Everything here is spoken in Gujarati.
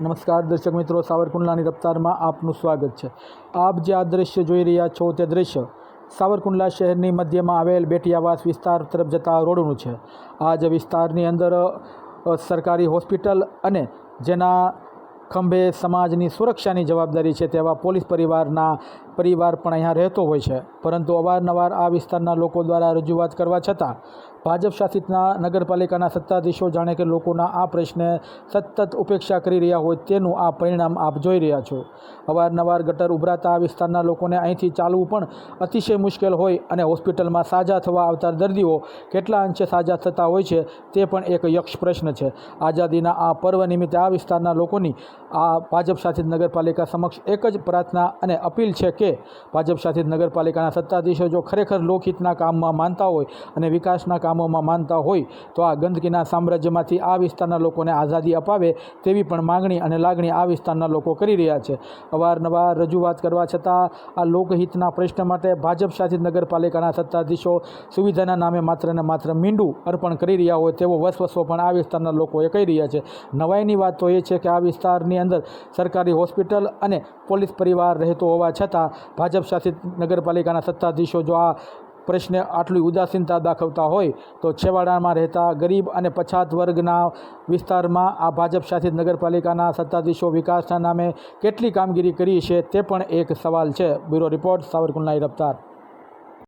નમસ્કાર દર્શક મિત્રો, સાવરકુંડલાની રફતારમાં આપનું સ્વાગત છે. આપ જે આ દ્રશ્ય જોઈ રહ્યા છો તે દ્રશ્ય સાવરકુંડલા શહેરની મધ્યમાં આવેલ બેટિયાવાસ વિસ્તાર તરફ જતા રોડનું છે. આ જ વિસ્તારની અંદર સરકારી હોસ્પિટલ અને જેના ખંભે સમાજની સુરક્ષાની જવાબદારી છે તેવા પોલીસ પરિવારના પરિવાર પણ અહીંયા રહેતો હોય છે. પરંતુ અવારનવાર આ વિસ્તારના લોકો દ્વારા રજૂઆત કરવા છતાં ભાજપ શાસિતના નગરપાલિકાના સત્તાધીશો જાણે કે લોકોના આ પ્રશ્ને સતત ઉપેક્ષા કરી રહ્યા હોય તેનું આ પરિણામ આપ જોઈ રહ્યા છો. અવારનવાર ગટર ઉભરાતા આ વિસ્તારના લોકોને અહીંથી ચાલવું પણ અતિશય મુશ્કેલ હોય અને હોસ્પિટલમાં સાજા થવા આવતા દર્દીઓ કેટલા અંશે સાજા થતા હોય છે તે પણ એક યક્ષ પ્રશ્ન છે. આઝાદીના આ પર્વ નિમિત્તે આ વિસ્તારના લોકોની આ ભાજપ શાસિત નગરપાલિકા સમક્ષ એક જ પ્રાર્થના અને અપીલ છે કે ભાજપ શાસિત નગરપાલિકાના સત્તાધીશો જો ખરેખર લોકહિતના કામમાં માનતા હોય અને વિકાસના કામોમાં માનતા હોય, તો આ ગંદકીના સામ્રાજ્યમાંથી આ વિસ્તારના લોકોને આઝાદી અપાવે તેવી પણ માગણી અને લાગણી આ વિસ્તારના લોકો કરી રહ્યા છે. અવારનવાર રજૂઆત કરવા છતાં આ લોકહિતના પ્રશ્ન માટે ભાજપ શાસિત નગરપાલિકાના સત્તાધીશો સુવિધાના નામે માત્ર ને માત્ર મીંડું અર્પણ કરી રહ્યા હોય તેવો વસવસો પણ આ વિસ્તારના લોકોએ કહી રહ્યા છે. નવાઈની વાત તો એ છે કે આ વિસ્તારની અંદર સરકારી હોસ્પિટલ અને પોલીસ પરિવાર રહેતો હોવા છતાં ભાજપ શાસિત નગરપાલિકાના સત્તાધીશો જો આ પ્રશ્ને આટલી ઉદાસીનતા દાખવતા હોય, તો છેવાડામાં રહેતા ગરીબ અને પછાત વર્ગના વિસ્તારમાં આ ભાજપ શાસિત નગરપાલિકાના સત્તાધીશો વિકાસના નામે કેટલી કામગીરી કરી છે તે પણ એક સવાલ છે. બ્યુરો રિપોર્ટ સાવરકુંડલાઈ રફતાર.